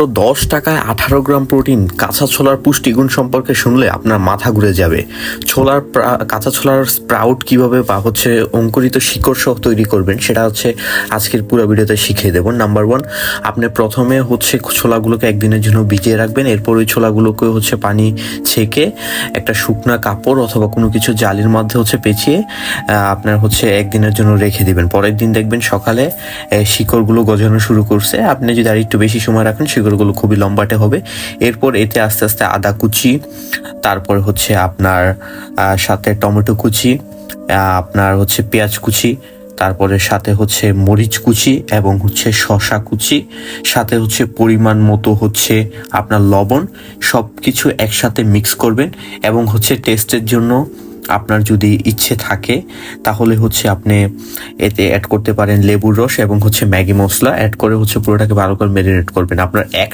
দশ টাকায় আঠারো গ্রাম প্রোটিন কাঁচা ছোলার পুষ্টিগুণ সম্পর্কে শুনলে আপনার মাথা ঘুরে যাবে। ছোলার কাঁচা ছোলার স্প্রাউট কীভাবে বা হচ্ছে অঙ্কুরিত শিকড় সহ তৈরি করবেন, সেটা হচ্ছে আজকের পুরো ভিডিওতে শিখিয়ে দেবো। নাম্বার ওয়ান আপনি প্রথমে হচ্ছে ছোলাগুলোকে একদিনের জন্য ভিজিয়ে রাখবেন। এরপর ওই ছোলাগুলোকে হচ্ছে পানি ছেঁকে একটা শুকনা কাপড় অথবা কোনো কিছু জালির মধ্যে হচ্ছে পেঁচিয়ে আপনার হচ্ছে একদিনের জন্য রেখে দিবেন। পরের দিন দেখবেন সকালে শিকড়গুলো গজানো শুরু করছে। আপনি যদি আর একটু বেশি সময় রাখেন শিকড়গুলো খুবই লম্বাটে হবে। এরপর এতে আস্তে আস্তে আদা কুচি, তারপর হচ্ছে আপনার সাথে টমেটো কুচি আপনার হচ্ছে পেঁয়াজ কুচি, তারপরে সাথে হচ্ছে মরিচ কুচি এবং হচ্ছে শশা কুচি, সাথে হচ্ছে পরিমাণ মতো হচ্ছে আপনার লবণ সব কিছু একসাথে মিক্স করবেন এবং হচ্ছে টেস্টের জন্য আপনার যদি ইচ্ছে থাকে, তাহলে হচ্ছে আপনি এতে অ্যাড করতে পারেন লেবুর রস এবং হচ্ছে ম্যাগি মশলা অ্যাড করে হচ্ছে পুরোটাকে ভালো করে ম্যারিনেট করবেন। আপনার এক